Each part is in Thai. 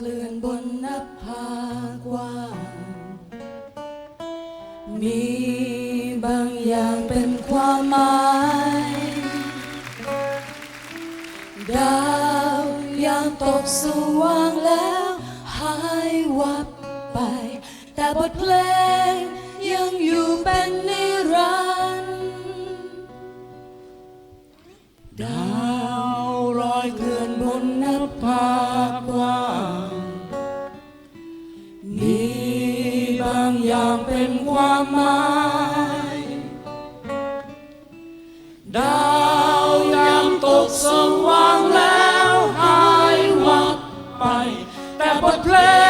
เคลื่อนบนนภากว้าง มีบางอย่างเป็นความหมาย ดาวยามตกสว่างแล้วหายวับไป แต่บทเพลงยังอยู่เป็นนิรันดร์ดาวลอยเคลื่อนบนนภากางเป็นความหมายดาวยามตกสว่างแล้วหายวับไป แต่บทเพลง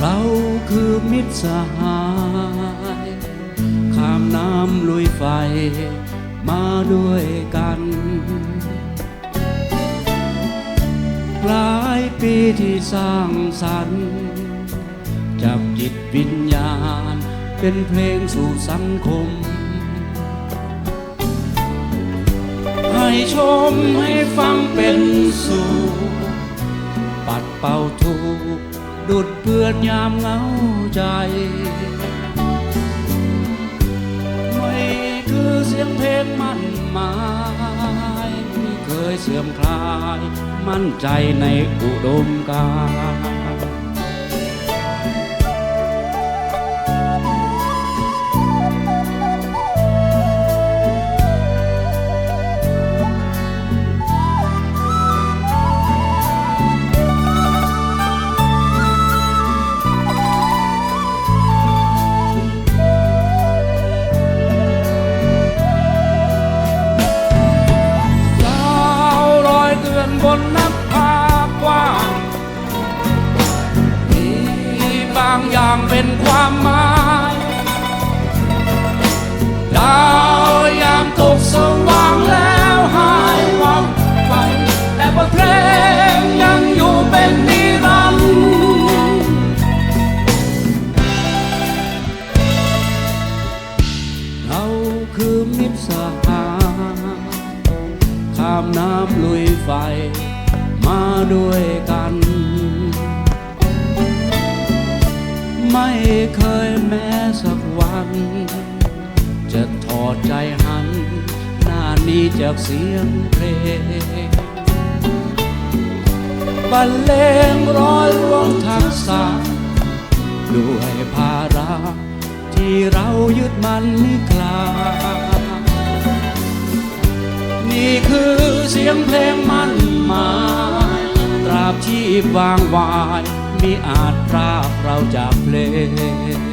เราคือมิตรสหายข้ามน้ำลุยไฟมาด้วยกัน หลายปีที่สร้างสรรค์จับจิตวิญญาณ เป็นเพลงสู่สังคม ให้ชมให้ฟังเป็นสู่ ปัดเป่าทุก ดุดเปื้อนยามเหงาใจ ไม่คือเสียงเพลงมั่นหมายไม่เคยเสื่อมคลาย มั่นใจในอุดมการ คือมิตรสหายข้ามน้ำลุยไฟ มาด้วยกัน ไม่เคยแม้สักวัน จะถอดใจหัน หน้านี้จากเสียงเพลงบรรเลงร้อยรวงทักษะด้วยภาระ ที่เรายึดมันนิกลานี่คือเสียงเพลงมั่นหมายตราบที่วางวายมิอาจพรากเราจากเพลง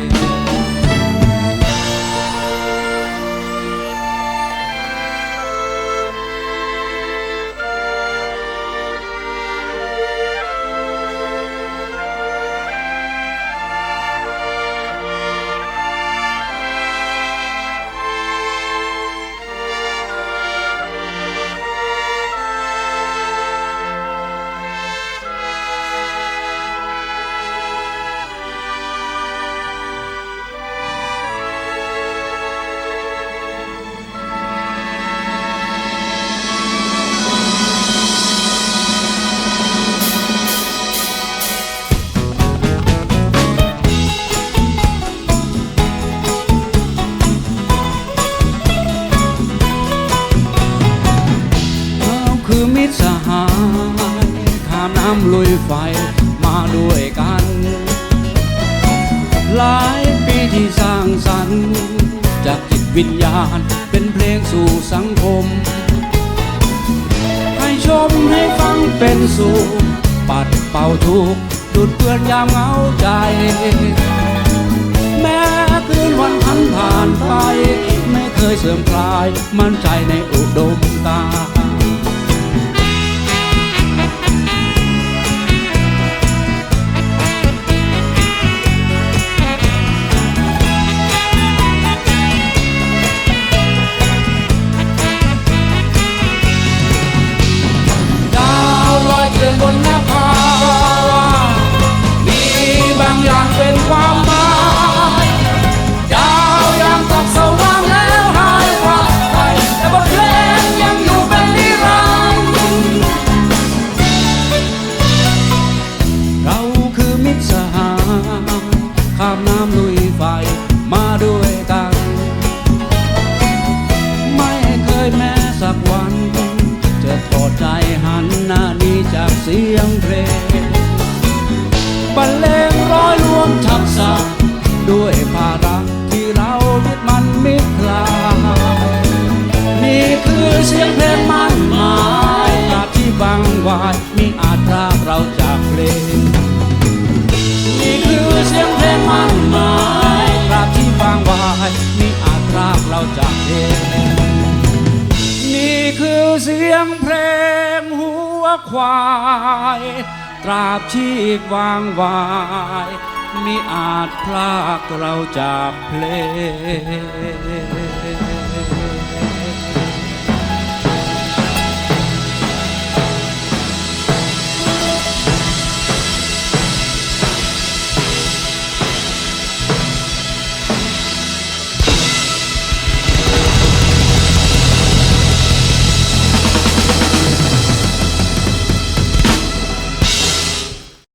หายข้ามน้ำลุยไฟมาด้วยกัน หลายปีที่สร้างสรรค์ จากจิตวิญญาณเป็นเพลงสู่สังคม ให้ชมให้ฟังเป็นสุขปัดเป่าทุกข์ดุดเปื้อนยามเหงาใจ แม้คืนวันพันผ่านไป ไม่เคยเสื่อมคลายมั่นใจในอุดม งเพลงหัวควาย ตราบชีพวางวายมิอาจพลากเราจากเพลง